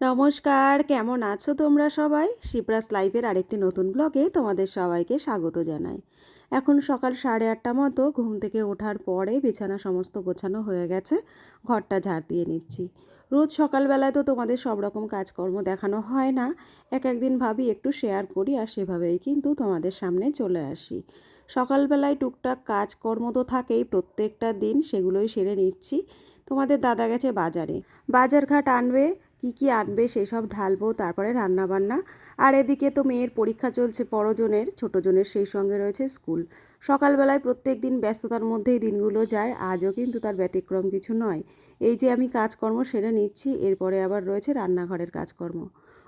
নমস্কার, কেমন আছো তোমরা সবাই? শিপ্রাস লাইভের আরেকটি নতুন ব্লগে তোমাদের সবাইকে স্বাগত জানাই। এখন সকাল সাড়ে আটটা মতো, ঘুম থেকে ওঠার পরে বিছানা সমস্ত গোছানো হয়ে গেছে, ঘরটা ঝাড় দিয়ে নিচ্ছি। রোজ সকালবেলায় তো তোমাদের সব রকম কাজকর্ম দেখানো হয় না, এক একদিন ভাবি একটু শেয়ার করি আর সেভাবেই কিন্তু তোমাদের সামনে চলে আসি। সকালবেলায় টুকটাক কাজকর্ম তো থাকেই, প্রত্যেকটা দিন সেগুলোই সেরে নিচ্ছি। তোমাদের দাদা গেছে বাজারে। বাজারঘাট আনবে, কি কি আনবে সেসব ঢালবো, তারপরে রান্নাবান্না। আর এদিকে তো মেয়ের পরীক্ষা চলছে বড়জনের, ছোটোজনের সেই সঙ্গে রয়েছে স্কুল। সকালবেলায় প্রত্যেক দিন ব্যস্ততার মধ্যেই দিনগুলো যায়, আজও কিন্তু তার ব্যতিক্রম কিছু নয়। এই যে আমি কাজকর্ম সেরে নিচ্ছি, এরপরে আবার রয়েছে রান্নাঘরের কাজকর্ম।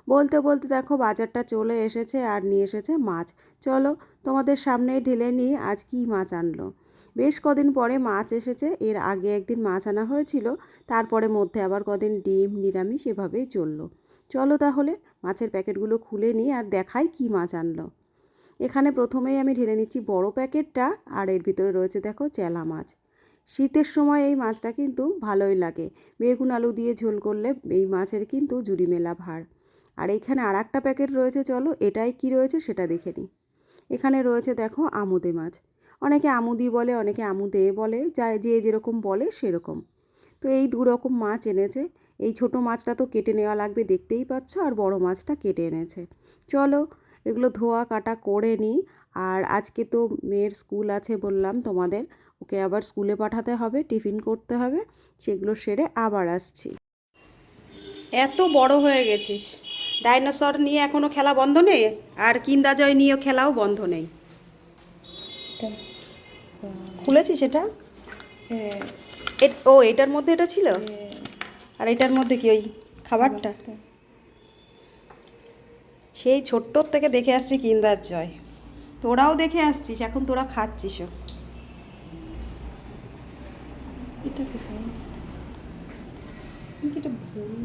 বলতে বলতে দেখো বাজারটা চলে এসেছে আর নিয়ে এসেছে মাছ। চলো তোমাদের সামনেই ঢেলে নিয়ে আজ কী মাছ আনলো। বেশ কদিন পরে মাছ এসেছে, এর আগে একদিন মাছ আনা হয়েছিল, তারপরে মধ্যে আবার কদিন ডিম, নিরামিষ এভাবেই চলল। চলো তাহলে মাছের প্যাকেটগুলো খুলে নিই আর দেখাই কী মাছ আনলো। এখানে প্রথমেই আমি ঢেলে নিচ্ছি বড় প্যাকেটটা, আর এর ভিতরে রয়েছে দেখো চেলা মাছ। শীতের সময় এই মাছটা কিন্তু ভালোই লাগে। বেগুন, আলু দিয়ে ঝোল করলে এই মাছের কিন্তু জুড়ি মেলা ভার। আর এখানে আর একটা প্যাকেট রয়েছে, চলো এটাই কি রয়েছে সেটা দেখে নিই। এখানে রয়েছে দেখো আমুদে মাছ। অনেকে আমুদি বলে, অনেকে আমুদে বলে, যা যে যেরকম বলে সেরকম। তো এই দু রকম মাছ এনেছে। এই ছোট মাছটা তো কেটে নেওয়া লাগবে, দেখতেই পাচ্ছ, আর বড় মাছটা কেটে এনেছে। চলো এগুলো ধোয়া কাটা করে নিই। আর আজকে তো মেয়ের স্কুল আছে বললাম তোমাদের ওকে আবার স্কুলে পাঠাতে হবে টিফিন করতে হবে সেগুলো সেরে আবার আসছি। এত বড় হয়ে গেছিস। ডাইনোসর নিয়ে এখনও খেলা বন্ধ নেই? আর কিন্দা জয় নিয়েও খেলাও বন্ধ নেই। খুলেছিস এটা? এ- ও এটার মধ্যে এটা ছিল? আর এটার মধ্যে কি ওই খাবারটা। সেই ছোট্টর থেকে দেখে আসছি কিন্দার জয়। তোরাও দেখে আসছিস, এখন তোরা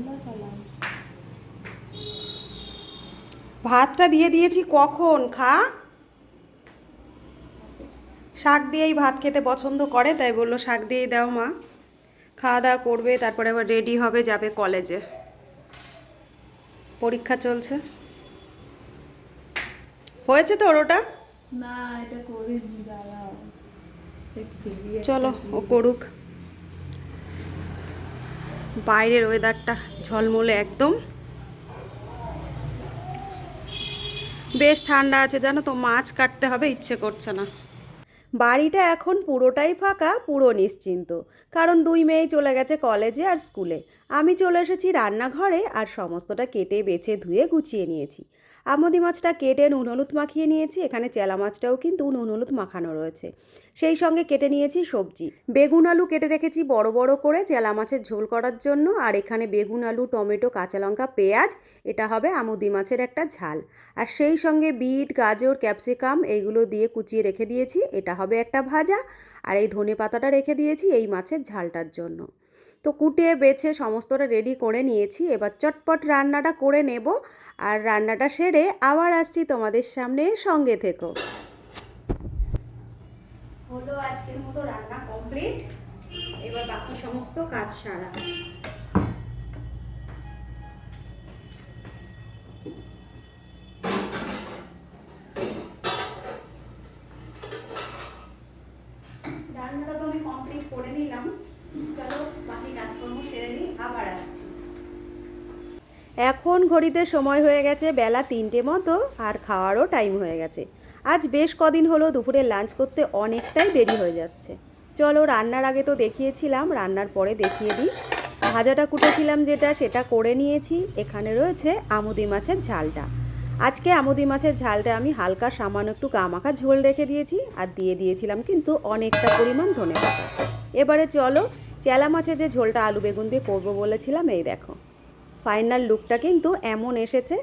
লাগালাম ভাতটা দিয়ে দিয়েছি কখন, খা? শাক দিয়েই ভাত খেতে পছন্দ করে, তাই বলল, শাক দিয়েই দাও মা। খাওয়া দাওয়া করবে, তারপরে আবার রেডি হবে, যাবে কলেজে পরীক্ষা চলছে। হয়েছে তোর ওটা? না এটা করে দাঁড়াও। চলো ও করুক। বাইরের ওয়েদারটা ঝলমলে একদম। বেশ ঠান্ডা আছে জানো তো মাছ কাটতে হবে ইচ্ছে করছে না। বাড়িটা এখন পুরোটাই ফাঁকা পুরো নিশ্চিন্ত। কারণ দুই মেয়েই চলে গেছে কলেজে আর স্কুলে। আমি চলে এসেছি রান্নাঘরে আর সমস্তটা কেটে বেছে ধুয়ে গুছিয়ে নিয়েছি। আমদি মাছটা কেটে নুন হলুদ মাখিয়ে নিয়েছি, এখানে চেলা মাছটাও কিন্তু নুন হলুদ মাখানো রয়েছে। সেই সঙ্গে কেটে নিয়েছি সবজি। বেগুন আলু কেটে রেখেছি বড় বড় করে চেলা মাছের ঝোল করার জন্য, আর এখানে বেগুন আলু, টমেটো, কাঁচা লঙ্কা, পেঁয়াজ, এটা হবে আমুদি মাছের একটা ঝাল। আর সেই সঙ্গে বিট, গাজর, ক্যাপসিকাম, এইগুলো দিয়ে কুচিয়ে রেখে দিয়েছি, এটা হবে একটা ভাজা। আর এই ধনে পাতাটা রেখে দিয়েছি এই মাছের ঝালটার জন্য। তো কুটে বেছে সমস্তটা রেডি করে নিয়েছি। এবার চটপট রান্নাটা করে নেব আর রান্নাটা সেরে আবার আসছি তোমাদের সামনে সঙ্গে থেকো। হলো আজকের মতো রান্না কমপ্লিট এবার বাকি সমস্ত কাজ সারা। এখন ঘড়িতে সময় হয়ে গেছে বেলা তিনটে মতো আর খাওয়ারও টাইম হয়ে গেছে। আজ বেশ কদিন হলো দুপুরে লাঞ্চ করতে অনেকটাই দেরি হয়ে যাচ্ছে। চলো রান্নার আগে তো দেখিয়েছিলাম, রান্নার পরে দেখিয়ে দিই। ভাজাটা কুটেছিলাম যেটা, সেটা করে নিয়েছি। এখানে রয়েছে আমুদি মাছের ঝালটা। আজকে আমুদি মাছের ঝালটা আমি হালকা সামান্য একটু গামাখা ঝোল রেখে দিয়েছি আর দিয়ে দিয়েছিলাম কিন্তু অনেকটা পরিমাণ ধনে পাতা। এবারে চলো চেলা মাছের যে ঝোলটা আলু বেগুন দিয়ে করব বলেছিলাম, এই দেখো। ফাইনাল লুকটা কিন্তু এমন এসেছে।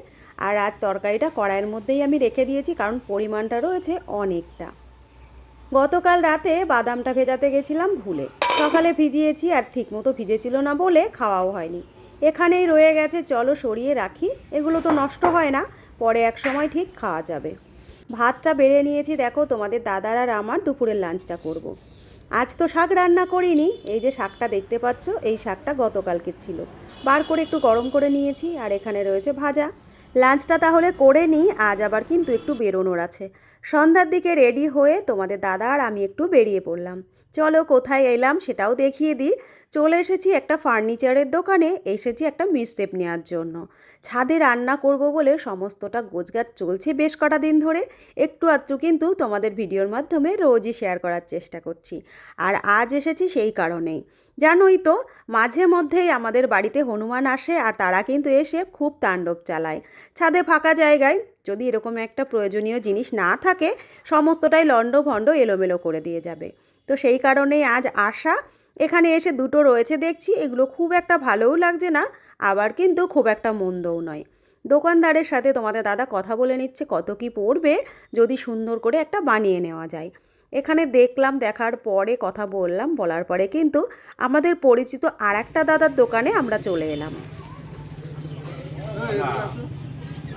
আর আজ তরকারিটা কড়াইয়ের মধ্যেই আমি রেখে দিয়েছি, কারণ পরিমাণটা রয়েছে অনেকটা। গতকাল রাতে বাদামটা ভেজাতে গেছিলাম ভুলে। সকালে ভিজিয়েছি আর ঠিকমতো ভিজেছিল না বলে খাওয়াও হয়নি। এখানেই রয়ে গেছে, চলো সরিয়ে রাখি। এগুলো তো নষ্ট হয় না, পরে এক সময় ঠিক খাওয়া যাবে। ভাতটা বেড়ে নিয়েছি, দেখো তোমাদের দাদার আর আমার দুপুরের লাঞ্চটা করব। আজ তো শাক রান্না করিনি, এই যে শাকটা দেখতে পাচ্ছ, এই শাকটা গতকালকে ছিল। বার করে একটু গরম করে নিয়েছি, আর এখানে রয়েছে ভাজা। লাঞ্চটা তাহলে করে নিই, আজ আবার কিন্তু একটু বেরোনোর আছে। সন্ধ্যার দিকে রেডি হয়ে তোমাদের দাদা আর আমি একটু বেরিয়ে পড়লাম। চলো কোথায় এলাম সেটাও দেখিয়ে দিই। চলে এসেছি একটা ফার্নিচারের দোকানে, এসেছি একটা মিসটেপ নেওয়ার জন্য। ছাদে রান্না করব বলে সমস্তটা গোছগাছ চলছে বেশ কটা দিন ধরে। একটু আধটু কিন্তু তোমাদের ভিডিওর মাধ্যমে রোজই শেয়ার করার চেষ্টা করছি। আর আজ এসেছি সেই কারণেই। জানোই তো, মাঝে মধ্যেই আমাদের বাড়িতে হনুমান আসে আর তারা কিন্তু এসে খুব তাণ্ডব চালায়। ছাদে ফাঁকা জায়গায় যদি এরকম একটা প্রয়োজনীয় জিনিস না থাকে, সমস্তটাই লণ্ড ভণ্ড এলোমেলো করে দিয়ে যাবে। তো সেই কারণেই আজ আশা, এখানে এসে দুটো রয়েছে দেখছি, এগুলো খুব একটা ভালোও লাগছে না, আবার কিন্তু খুব একটা মন্দও নয়। দোকানদারের সাথে তোমাদের দাদা কথা বলে নিচ্ছে, কত কি পড়বে, যদি সুন্দর করে একটা বানিয়ে নেওয়া যায়। এখানে দেখলাম, দেখার পরে কথা বললাম, বলার পরে কিন্তু আমাদের পরিচিত আর একটা দাদার দোকানে আমরা চলে এলাম।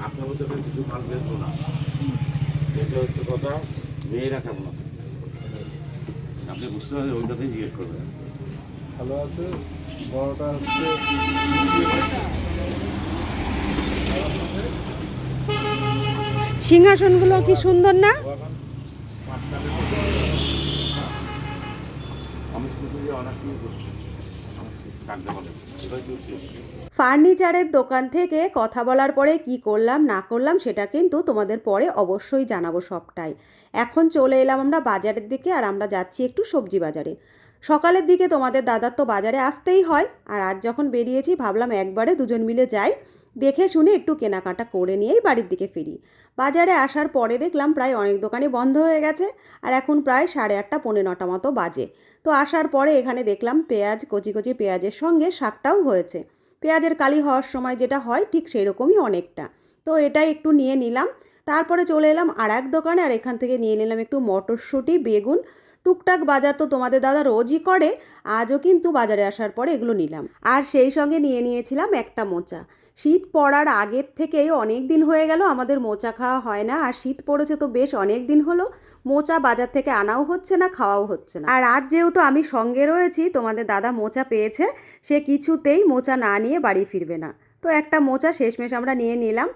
আপনার মধ্যে কিছু মাল বেচবো না। এটা হচ্ছে কথা মেয়েরা কেমন আছে? আপনি বুঝতে পারছেন ওইটাতেই জিজ্ঞেস করবেন। ভালো আছে? বড়টা হচ্ছে সিংহাসনগুলো কি সুন্দর না? আমি শুধু অনেক কিছু কাটতে ফার্নিচারের দোকান থেকে কথা বলার পরে কি করলাম, না করলাম, সেটা কিন্তু তোমাদের পরে অবশ্যই জানাব সবটাই। এখন চলে এলাম আমরা বাজারের দিকে আর আমরা যাচ্ছি একটু সবজি বাজারে। সকালের দিকে তোমাদের দাদার তো বাজারে আসতেই হয়, আর আজ যখন বেরিয়েছি ভাবলাম একবারে দুজন মিলে যাই। দেখে শুনে একটু কেনাকাটা করে নিয়েই বাড়ির দিকে ফিরি। বাজারে আসার পরে দেখলাম প্রায় অনেক দোকানই বন্ধ হয়ে গেছে আর এখন প্রায় সাড়ে আটটা, পৌনে নটা মতো বাজে। তো আসার পরে এখানে দেখলাম পেঁয়াজ, কচি কচি পেঁয়াজের সঙ্গে শাকটাও হয়েছে। পেঁয়াজের কালি হওয়ার সময় যেটা হয় ঠিক সেরকমই অনেকটা। তো এটাই একটু নিয়ে নিলাম। তারপরে চলে এলাম আর এক দোকানে আর এখান থেকে নিয়ে নিলাম একটু মটরশুঁটি, বেগুন টুকটাক বাজার তো তোমাদের দাদা রোজই করে, আজও কিন্তু বাজারে আসার পরে এগুলো নিলাম। আর সেই সঙ্গে নিয়ে নিয়েছিলাম একটা মোচা। শীত পড়ার আগের থেকেই অনেক দিন হয়ে গেল আমাদের মোচা খাওয়া হয় না, আর শীত পড়েছে তো বেশ অনেক দিন হলো, মোচা বাজার থেকে আনাও হচ্ছে না, খাওয়াও হচ্ছে না। আর আজ যেহেতু আমি সঙ্গে রয়েছি, তোমাদের দাদা মোচা পেয়েছে, সে কিছুতেই মোচা না নিয়ে বাড়ি ফিরবে না। তো একটা মোচা শেষমেশ আমরা নিয়ে নিলাম।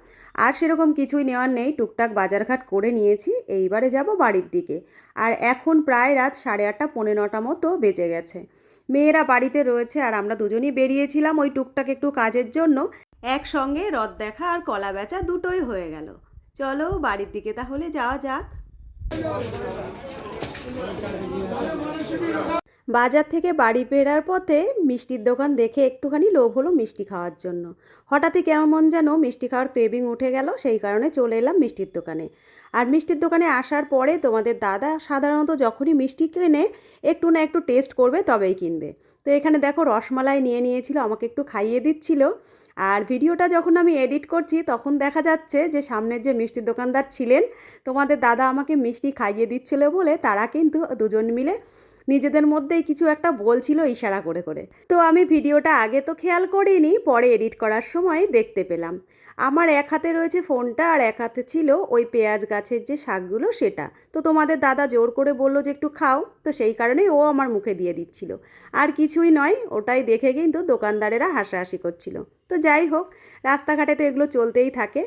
আর সেরকম কিছুই নেওয়ার নেই। টুকটাক বাজারঘাট করে নিয়েছি। এইবারে যাব বাড়ির দিকে। আর এখন প্রায় রাত সাড়ে আটটা, পৌনে নটা মতো বেজে গেছে। মেয়েরা বাড়িতে রয়েছে আর আমরা দুজনই বেরিয়েছিলাম ওই টুকটাক একটু কাজের জন্য। একসঙ্গে রথ দেখা আর কলা বেচা দুটোই হয়ে গেল। চলো বাড়ির দিকে তাহলে যাওয়া যাক। বাজার থেকে বাড়ি ফেরার পথে মিষ্টির দোকান দেখে একটুখানি লোভ হলো মিষ্টি খাওয়ার জন্য। হঠাৎই কেমন যেন মিষ্টি খাওয়ার ক্রেভিং উঠে গেল, সেই কারণে চলে এলাম মিষ্টির দোকানে। আর মিষ্টির দোকানে আসার পরে তোমাদের দাদা সাধারণত যখনই মিষ্টি কেনে, একটু না একটু টেস্ট করবে তবেই কিনবে। তো এখানে দেখো রসমালাই নিয়ে নিয়েছিল, আমাকে একটু খাইয়ে দিচ্ছিল। আর ভিডিওটা যখন আমি এডিট করছি, তখন দেখা যাচ্ছে যে সামনের যে মিষ্টির দোকানদার ছিলেন, তোমাদের দাদা আমাকে মিষ্টি খাইয়ে দিচ্ছিল বলে তারা কিন্তু দুজন মিলে নিজেদের মধ্যেই কিছু একটা বলছিল ইশারা করে করে। তো আমি ভিডিওটা আগে তো খেয়াল করিনি, পরে এডিট করার সময় দেখতে পেলাম। আমার এক হাতে রয়েছে ফোনটা আর এক হাতে ছিল ওই পেঁয়াজ গাছের যে শাকগুলো সেটা। তো তোমাদের দাদা জোর করে বলল যে একটু খাও, তো সেই কারণেই ও আমার মুখে দিয়ে দিচ্ছিল। আর কিছুই নয়, ওটাই দেখে কিন্তু দোকানদারেরা হাসাহাসি করছিল। তো যাই হোক, রাস্তাঘাটে তো এগুলো চলতেই থাকে।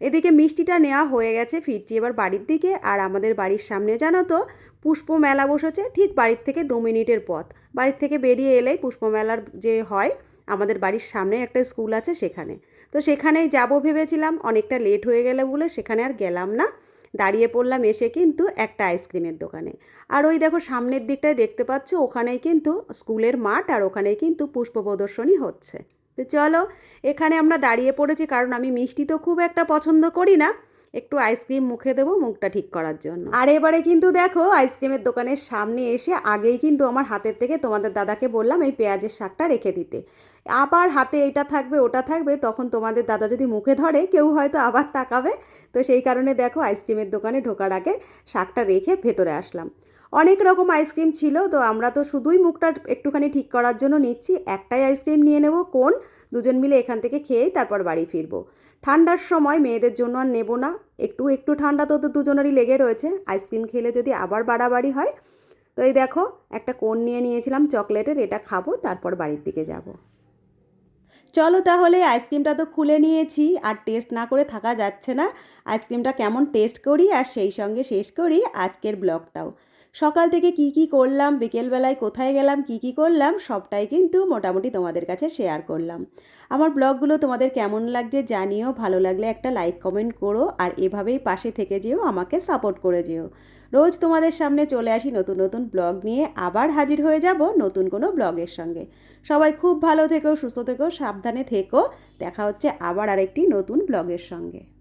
এদিকে মিষ্টিটা নেওয়া হয়ে গেছে ফিরছি এবার বাড়ির দিকে। আর আমাদের বাড়ির সামনে জানো তো পুষ্প মেলা বসেছে ঠিক বাড়ির থেকে দু মিনিটের পথ। বাড়ির থেকে বেরিয়ে এলেই পুষ্প মেলার যে হয়, আমাদের বাড়ির সামনে একটা স্কুল আছে সেখানে। তো সেখানেই যাব ভেবেছিলাম, অনেকটা লেট হয়ে গেলে বলে সেখানে আর গেলাম না। দাঁড়িয়ে পড়লাম এসে কিন্তু একটা আইসক্রিমের দোকানে। আর ওই দেখো সামনের দিকটায় দেখতে পাচ্ছ, ওখানেই কিন্তু স্কুলের মাঠ আর ওখানেই কিন্তু পুষ্প প্রদর্শনী হচ্ছে। তো চলো, এখানে আমরা দাঁড়িয়ে পড়েছি কারণ আমি মিষ্টি তো খুব একটা পছন্দ করি না। একটু আইসক্রিম মুখে দেবো মুখটা ঠিক করার জন্য। আর এবারে কিন্তু দেখো, আইসক্রিমের দোকানের সামনে এসে আগেই কিন্তু আমার হাতের থেকে তোমাদের দাদাকে বললাম এই পেঁয়াজের শাকটা রেখে দিতে। আবার হাতে এইটা থাকবে, ওটা থাকবে, তখন তোমাদের দাদা যদি মুখে ধরে, কেউ হয়তো আবার তাকাবে। তো সেই কারণে দেখো, আইসক্রিমের দোকানে ঢোকার আগে শাকটা রেখে ভেতরে আসলাম। অনেক রকম আইসক্রিম ছিল, তো আমরা তো শুধুই মুখটা একটুখানি ঠিক করার জন্য নিচ্ছি। একটাই আইসক্রিম নিয়ে নেব, কোন? দুজন মিলে এখান থেকে খেয়েই তারপর বাড়ি ফিরবো। ঠান্ডার সময় মেয়েদের জন্য আর নেব না। একটু একটু ঠান্ডা তো তো দুজনেরই লেগে রয়েছে। আইসক্রিম খেলে যদি আবার বাড়াবাড়ি হয়, তো এই দেখো, একটা কোন নিয়ে নিয়েছিলাম চকলেটের, এটা খাব, তারপর বাড়ির দিকে যাব। চলো তাহলে আইসক্রিমটা তো খুলে নিয়েছি, আর টেস্ট না করে থাকা যাচ্ছে না। আইসক্রিমটা কেমন টেস্ট করি, আর সেই সঙ্গে শেষ করি আজকের ব্লগটাও সকাল থেকে কি কি করলাম, বিকেলবেলায় কোথায় গেলাম, কি কি করলাম, সবটাই কিন্তু মোটামুটি তোমাদের কাছে শেয়ার করলাম। আমার ব্লগগুলো তোমাদের কেমন লাগছে জানিও, ভালো লাগলে একটা লাইক কমেন্ট করো আর এভাবেই পাশে থেকে যেও, আমাকে সাপোর্ট করে যেও। রোজ তোমাদের সামনে চলে আসি নতুন নতুন ব্লগ নিয়ে, আবার হাজির হয়ে যাব নতুন কোনো ব্লগের সঙ্গে। সবাই খুব ভালো থেকো, সুস্থ থেকো, সাবধানে থেকো, দেখা হচ্ছে আবার আরেকটি নতুন ব্লগের সঙ্গে।